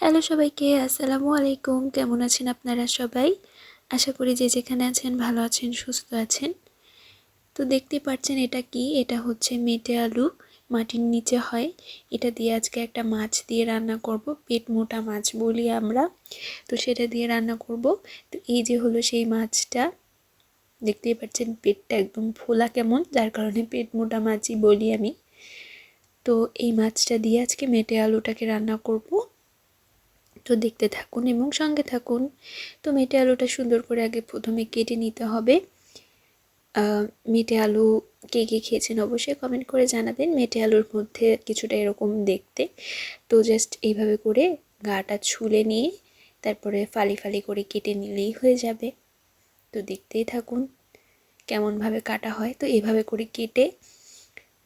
Hello সবাইকে, আসসালামু আলাইকুম। কেমন আছেন আপনারা সবাই? আশা করি যে যেখানে আছেন ভালো আছেন, সুস্থ আছেন। তো দেখতে পাচ্ছেন এটা কি? এটা হচ্ছে মেটে আলু, মাটির নিচে হয়। এটা দিয়ে আজকে একটা মাছ দিয়ে রান্না করব, পেট মোটা মাছ বলি আমরা। তো সেটা দিয়ে রান্না করব। তো এই যে হলো সেই মাছটা, দেখতেই পাচ্ছেন পেটটা একদম ফোলা কেমন, যার কারণে পেট মোটা মাছই বলি আমি। তো এই মাছটা দিয়ে আজকে মেটে আলুটাকে রান্না করব। তো দেখতে থাকুন এবং সঙ্গে থাকুন। তো মেটে আলুটা সুন্দর করে আগে প্রথমে কেটে নিতে হবে। মেটে আলু কে কে খেয়েছেন অবশ্যই কমেন্ট করে জানাবেন। মেটে আলুর মধ্যে কিছুটা এরকম দেখতে। তো জাস্ট এইভাবে করে গাটা ছুলে নিয়ে তারপরে ফালি ফালি করে কেটে নিলেই হয়ে যাবে। তো দেখতেই থাকুন কেমনভাবে কাটা হয়। তো এভাবে করে কেটে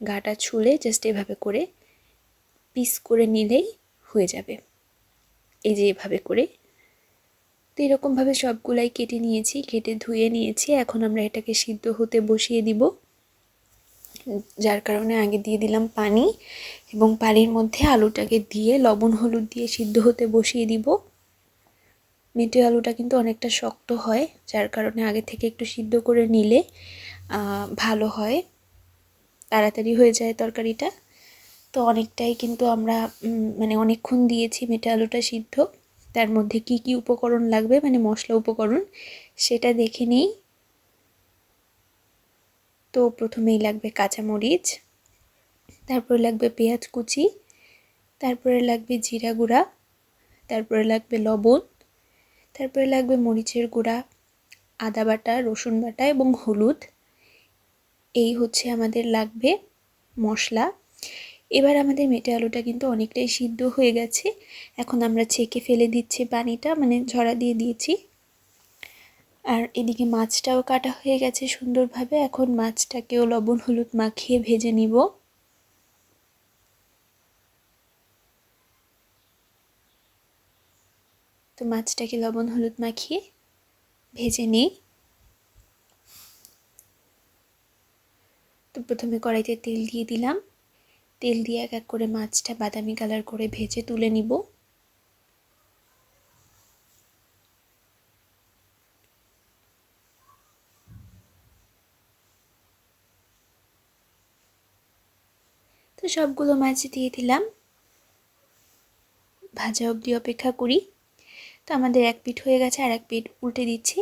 গাটা ছুলে জাস্ট এভাবে করে পিস করে নিলেই হয়ে যাবে। এই যে এভাবে করে। তো এরকমভাবে সবগুলাই কেটে নিয়েছি, কেটে ধুয়ে নিয়েছি। এখন আমরা এটাকে সিদ্ধ হতে বসিয়ে দিব। যার কারণে আগে দিয়ে দিলাম পানি এবং পানির মধ্যে আলুটাকে দিয়ে, লবণ, হলুদ দিয়ে সিদ্ধ হতে বসিয়ে দিব। মেটে আলুটা কিন্তু অনেকটা শক্ত হয়, যার কারণে আগে থেকে একটু সিদ্ধ করে নিলে ভালো হয়। তাড়াতাড়ি হয়ে যায় তরকারিটা। তো অনেকটাই কিন্তু আমরা মানে অনেকক্ষণ দিয়েছি মেটে আলুটা সিদ্ধ। তার মধ্যে কি কি উপকরণ লাগবে মানে মশলা উপকরণ, সেটা দেখে নিই। তো প্রথমেই লাগবে কাঁচামরিচ, তারপরে লাগবে পেঁয়াজ কুচি, তারপরে লাগবে জিরা গুঁড়া, তারপরে লাগবে লবণ, তারপরে লাগবে মরিচের গুঁড়া, আদা বাটা, রসুন বাটা এবং হলুদ। এই হচ্ছে আমাদের লাগবে মশলা। এবার আমাদের মেটে আলুটা কিন্তু অনেকটাই সিদ্ধ হয়ে গেছে। এখন আমরা ছেঁকে ফেলে দিচ্ছি পানিটা মানে ঝরা দিয়ে দিয়েছি। আর এদিকে মাছটাও কাটা হয়ে গেছে সুন্দরভাবে। এখন মাছটাকেও লবণ হলুদ মাখিয়ে ভেজে নিব। তো মাছটাকে লবণ হলুদ মাখিয়ে ভেজে নিই। তো প্রথমে কড়াইতে তেল দিয়ে দিলাম। তেল দিয়ে এক এক করে মাছটা বাদামি কালার করে ভেজে তুলে নিব। তো সবগুলো মাছ দিয়ে দিলাম। ভাজা অবধি অপেক্ষা করি। তো আমাদের এক পিঠ হয়ে গেছে আর এক পিঠ উল্টে দিচ্ছি।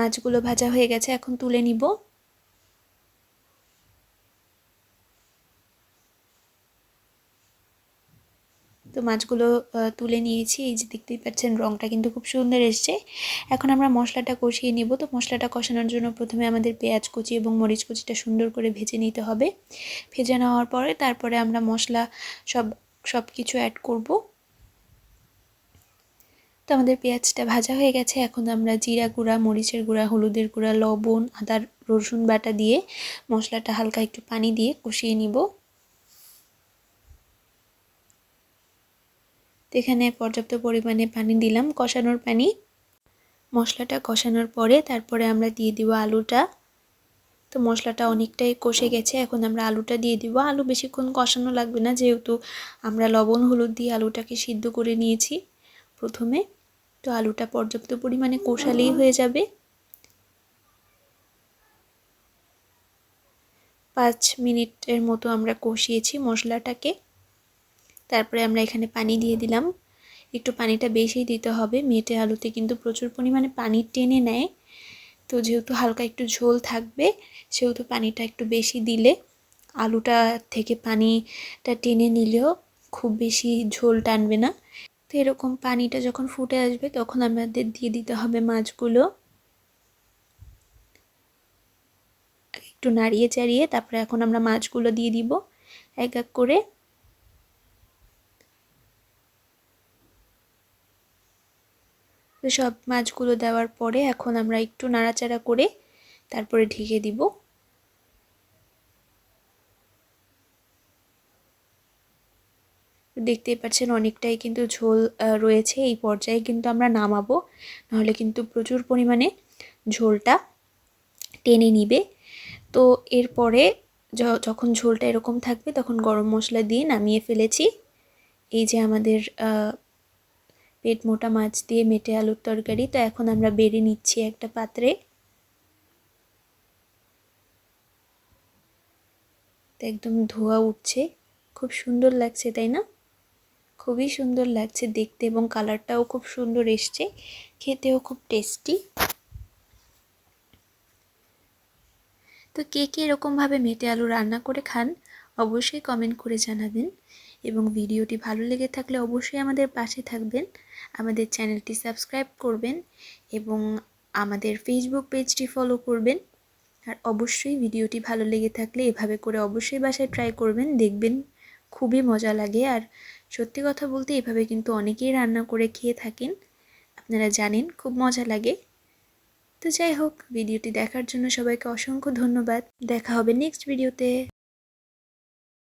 মাছগুলো ভাজা হয়ে গেছে, এখন তুলে নিব। তো মাছগুলো তুলে নিয়েছি। এই যে দেখতেই পাচ্ছেন রঙটা কিন্তু খুব সুন্দর এসছে। এখন আমরা মশলাটা কষিয়ে নিব। তো মশলাটা কষানোর জন্য প্রথমে আমাদের পেঁয়াজ কুচি এবং মরিচ কুচিটা সুন্দর করে ভেজে নিতে হবে। ভেজে নেওয়ার পরে তারপরে আমরা মশলা সব সব কিছু অ্যাড করব। তো আমাদের পেঁয়াজটা ভাজা হয়ে গেছে। এখন আমরা জিরা গুঁড়া, মরিচের গুঁড়া, হলুদের গুঁড়া, লবণ, আদার, রসুন বাটা দিয়ে মশলাটা হালকা একটু পানি দিয়ে কষিয়ে নিব। তো এখানে পর্যাপ্ত পরিমাণে পানি দিলাম কষানোর পানি। মশলাটা কষানোর পরে তারপরে আমরা দিয়ে দিব আলুটা। তো মশলাটা অনেকটাই কষে গেছে। এখন আমরা আলুটা দিয়ে দিব। আলু বেশিক্ষণ কষানো লাগবে না, যেহেতু আমরা লবণ, হলুদ দিয়ে আলুটাকে সিদ্ধ করে নিয়েছি প্রথমে। তো আলুটা পর্যাপ্ত পরিমাণে কষালেই হয়ে যাবে। পাঁচ মিনিটের মতো আমরা কষিয়েছি মশলাটাকে। তারপরে আমরা এখানে পানি দিয়ে দিলাম। একটু পানিটা বেশি দিতে হবে। মেটে আলুতে কিন্তু প্রচুর পরিমাণে পানি টেনে নেয়। তো যেহেতু হালকা একটু ঝোল থাকবে, সেহেতু পানিটা একটু বেশি দিলে আলুটা থেকে পানিটা টেনে নিলেও খুব বেশি ঝোল টানবে না। তো এরকম পানিটা যখন ফুটে আসবে তখন আমাদের দিয়ে দিতে হবে মাছগুলো। একটু নাড়িয়ে চাড়িয়ে তারপরে এখন আমরা মাছগুলো দিয়ে দিব এক এক করে। সব মাছগুলো দেওয়ার পরে এখন আমরা একটু নাড়াচাড়া করে তারপরে ঢেকে দিব। দেখতেই পাচ্ছেন অনেকটাই কিন্তু ঝোল রয়েছে। এই পর্যায়ে কিন্তু আমরা নামাবো। নাহলে কিন্তু প্রচুর পরিমাণে ঝোলটা টেনে নিবে। তো এরপরে যখন ঝোলটা এরকম থাকবে, তখন গরম মশলা দিয়ে নামিয়ে ফেলেছি। এই যে আমাদের পেট মোটা মাছ দিয়ে মেটে আলুর তরকারি। তো এখন আমরা বেড়ে নিচ্ছি একটা পাত্রে। একদম ধোয়া উঠছে। খুব সুন্দর লাগছে, তাই না? খুবই সুন্দর লাগছে দেখতে এবং কালারটাও খুব সুন্দর এসছে। খেতেও খুব টেস্টি। তো কে কে এরকমভাবে মেটে আলু রান্না করে খান, অবশ্যই কমেন্ট করে জানাবেন। এবং ভিডিওটি ভালো লেগে থাকলে অবশ্যই আমাদের পাশে থাকবেন, আমাদের চ্যানেলটি সাবস্ক্রাইব করবেন এবং আমাদের ফেসবুক পেজটি ফলো করবেন। আর অবশ্যই ভিডিওটি ভালো লেগে থাকলে এভাবে করে অবশ্যই বাসায় ট্রাই করবেন, দেখবেন খুবই মজা লাগে। আর সত্যি কথা বলতে এভাবে কিন্তু অনেকেই রান্না করে খেয়ে থাকেন। আপনারা জানেন, খুব মজা লাগে। তো যাই হোক, ভিডিওটি দেখার জন্য সবাইকে অসংখ্য ধন্যবাদ। দেখা হবে নেক্সট ভিডিওতে